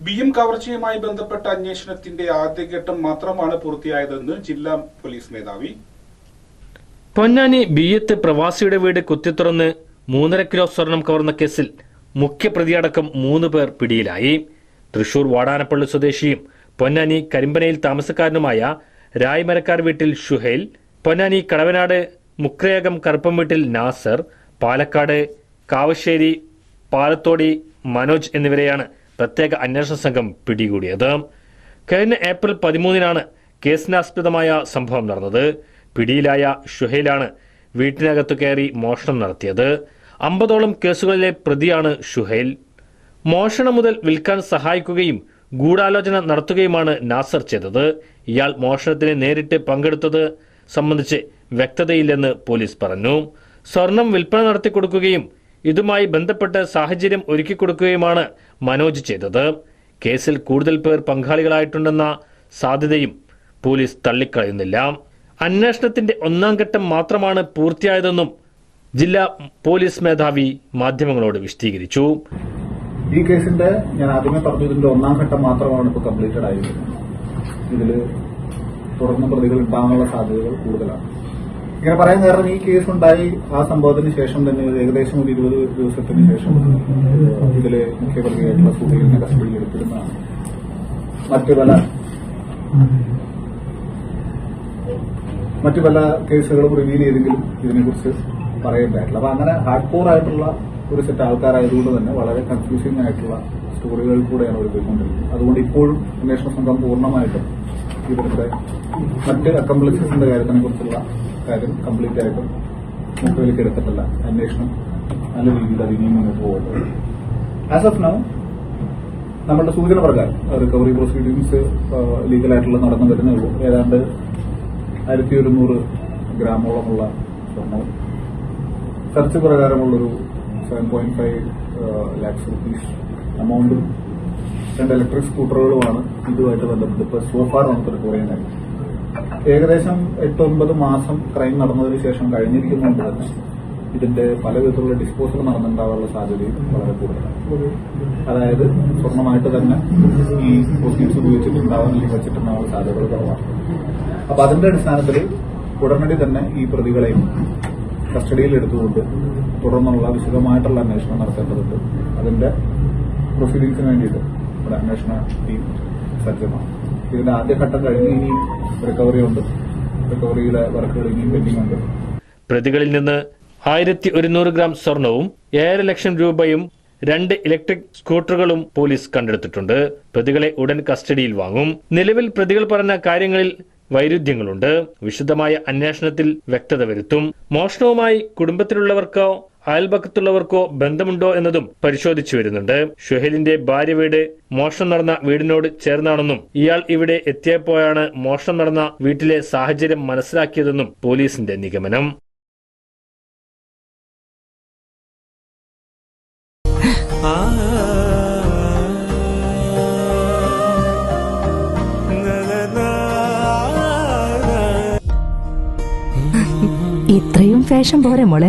B M കവർച്ചയുമായി ബന്ധപ്പെട്ട അന്വേഷണത്തിന്റെ ആദ്യഘട്ടം മാത്രമാണ് പൂർത്തിയായതെന്ന് ജില്ലാ പോലീസ് മേധാവി. പൊന്നാനി ബിയ്യത്ത് പ്രവാസിയുടെ വീട് കുത്തിത്തുറന്ന് മൂന്നര കിലോ സ്വർണം കവർന്ന കേസിൽ മുഖ്യപ്രതിയടക്കം മൂന്ന് പേർ പിടിയിലായി. തൃശൂർ വാടാനപ്പള്ളി സ്വദേശിയും പൊന്നാനി കരിമ്പനയിൽ താമസക്കാരനുമായ രായ്മരക്കാർ വീട്ടിൽ ഷുഹൈൽ പൊന്നാനി കടവനാട് മുക്രയകം കറുപ്പം വീട്ടിൽ നാസർ പാലക്കാട് കാവശ്ശേരി പാലത്തോടി മനോജ് എന്നിവരെയാണ് പ്രത്യേക അന്വേഷണ സംഘം പിടികൂടിയത് കഴിഞ്ഞ ഏപ്രിൽ പതിമൂന്നിനാണ് കേസിനാസ്പദമായ സംഭവം നടന്നത്. പിടിയിലായ ഷുഹൈലാണ് വീട്ടിനകത്തു കയറി മോഷണം നടത്തിയത്. അമ്പതോളം കേസുകളിലെ പ്രതിയാണ് ഷുഹൈൽ. മോഷണം മുതൽ വിൽക്കാൻ സഹായിക്കുകയും ഗൂഢാലോചന നടത്തുകയുമാണ് നാസർ ചെയ്തത്. ഇയാൾ മോഷണത്തിന് നേരിട്ട് പങ്കെടുത്തത് സംബന്ധിച്ച് വ്യക്തതയില്ലെന്ന് പോലീസ് പറഞ്ഞു. സ്വർണം വിൽപ്പന നടത്തിക്കൊടുക്കുകയും ഇതുമായി ബന്ധപ്പെട്ട് സാഹചര്യം ഒരുക്കി ഒരുക്കിക്കൊടുക്കുകയുമാണ് മനോജ് ചെയ്തത്. കേസിൽ കൂടുതൽ പേർ പങ്കാളികളായിട്ടുണ്ടെന്ന സാധ്യതയും പോലീസ് തള്ളിക്കളയുന്നില്ല. അന്വേഷണത്തിന്റെ ഒന്നാം ഘട്ടം മാത്രമാണ് പൂർത്തിയായതെന്നും ജില്ലാ പോലീസ് മേധാവി മാധ്യമങ്ങളോട് വിശദീകരിച്ചു. ഈ കേസിന്റെ ഞാൻ ആദ്യമേ പറഞ്ഞു ഇതിന്റെ ഒന്നാം ഘട്ടം മാത്രമാണ് ഇപ്പോൾ കംപ്ലീറ്റഡ് ആയിരിക്കുന്നത്. ഇതിൽ തുടർന്ന് പ്രതികൾ ഉണ്ടാകാനുള്ള സാധ്യതകൾ കൂടുതലാണ്. ഇങ്ങനെ പറയാൻ കാരണം ഈ കേസ് ഉണ്ടായി. ആ സംഭവത്തിന് ശേഷം തന്നെ ഏകദേശം ഒരു ഇരുപത് ദിവസത്തിന് ശേഷം ഇതിൽ മുഖ്യപ്രതിയായിട്ടുള്ള സുധീറിനെ കസ്റ്റഡിയിൽ എടുത്തിരുന്ന മറ്റു പല മറ്റു പല കേസുകളും റിവീൽ ചെയ്തെങ്കിലും ഇതിനെക്കുറിച്ച് പറയേണ്ടായിട്ടില്ല. അപ്പൊ അങ്ങനെ ഹാർഡ് കോർ ആയിട്ടുള്ള ഒരു സെറ്റ് ആൾക്കാരായതുകൊണ്ട് തന്നെ വളരെ കൺഫ്യൂസിംഗ് ആയിട്ടുള്ള സ്റ്റോറികൾ കൂടെയാണ് അവർ പോയിക്കൊണ്ടിരിക്കുന്നത് അതുകൊണ്ട് ഇപ്പോഴും അന്വേഷണ സംഘം പൂർണമായിട്ടും ഇവരുടെ മറ്റ് അക്കംപ്ലിസിന്റെ കാര്യത്തിനെ കുറിച്ചുള്ള കാര്യം കംപ്ലീറ്റ് ആയിട്ടും മുഖവിലേക്ക് എടുത്തിട്ടില്ല. അന്വേഷണം നല്ല രീതിയിൽ അത് ഇനിയും മുന്നോട്ട് പോകുന്നത് ആസ് ഓഫ് നൗ നമ്മളുടെ സൂചന പ്രകാരം റിക്കവറി പ്രൊസീഡിങ്സ് ലീഗലായിട്ടുള്ള നടന്നു വരുന്നേ ഏതാണ്ട് ആയിരത്തി ഒരുന്നൂറ് ഗ്രാമോളമുള്ള സ്വർണവും search പ്രകാരമുള്ളൊരു seven point five lakhs rupees എമൗണ്ടും രണ്ട് ഇലക്ട്രിക് സ്കൂട്ടറുകളുമാണ് ഇതുമായിട്ട് ബന്ധപ്പെട്ട് ഇപ്പോൾ സോഫാർ നമുക്ക് റിക്കവർ കഴിയും ഏകദേശം എട്ടൊൻപത് മാസം ക്രൈം നടന്നതിന് ശേഷം കഴിഞ്ഞിരിക്കുന്നുണ്ട് തന്നെ ഇതിന്റെ പല വിധത്തിലുള്ള ഡിസ്പോസൽ നടന്നിട്ടുണ്ടാവാനുള്ള സാധ്യതയും വളരെ കൂടുതലാണ്. അതായത് സ്വർണമായിട്ട് തന്നെ ഈ പോസിറ്റീവ്സ് ഉപയോഗിച്ചിട്ടുണ്ടാവാൻ അല്ലെങ്കിൽ വെച്ചിട്ടുണ്ടാവാനുള്ള സാധ്യതകൾ കുറവാണ്. അപ്പൊ അതിന്റെ അടിസ്ഥാനത്തിൽ ഉടനടി തന്നെ ഈ പ്രതികളെയും കസ്റ്റഡിയിൽ എടുത്തുകൊണ്ട് തുടർന്നുള്ള വിശദമായിട്ടുള്ള അന്വേഷണം നടത്തേണ്ടതുണ്ട്. അതിന്റെ പ്രൊസീഡിങ്സിന് വേണ്ടിയിട്ട് ഇവിടെ അന്വേഷണ ടീം സജ്ജമാണ്. ഇതിന്റെ ആദ്യഘട്ടം കഴിഞ്ഞ് ഇനി റിക്കവറി ഉണ്ട്. റിക്കവറിയുടെ വർക്കുകൾ ഇനിയും പെൻഡിംഗ് ഉണ്ട്. പ്രതികളിൽ നിന്ന് ആയിരത്തി ഒരുന്നൂറ് ഗ്രാം സ്വർണവും ഏഴര ലക്ഷം രൂപയും രണ്ട് ഇലക്ട്രിക് സ്കൂട്ടറുകളും പോലീസ് കണ്ടെടുത്തിട്ടുണ്ട്. പ്രതികളെ ഉടൻ കസ്റ്റഡിയിൽ വാങ്ങും. നിലവിൽ പ്രതികൾ പറഞ്ഞ കാര്യങ്ങളിൽ വൈരുദ്ധ്യങ്ങളുണ്ട്. വിശദമായ അന്വേഷണത്തിൽ വ്യക്തത വരുത്തും. മോഷണവുമായി കുടുംബത്തിലുള്ളവർക്കോ അയൽപക്കത്തുള്ളവർക്കോ ബന്ധമുണ്ടോ എന്നതും പരിശോധിച്ചു വരുന്നുണ്ട്. ഷുഹേലിന്റെ ഭാര്യ വീട് മോഷണം നടന്ന വീടിനോട് ചേർന്നാണെന്നും ഇയാൾ ഇവിടെ എത്തിയപ്പോഴാണ് മോഷണം നടന്ന വീട്ടിലെ സാഹചര്യം മനസ്സിലാക്കിയതെന്നും പോലീസിന്റെ നിഗമനം. ഇത്രയും ഫാഷൻ പോരെ മോളെ.